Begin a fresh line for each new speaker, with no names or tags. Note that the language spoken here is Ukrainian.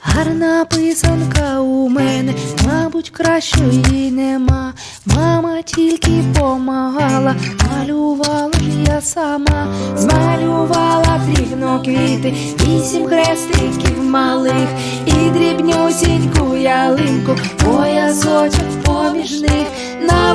Гарна писанка у мене, мабуть, кращої нема. Мама тільки помагала, малювала ж я сама, дрібно квіти, вісім хрестиків малих і дрібнюсіньку ялинку, поясочок поміж них. На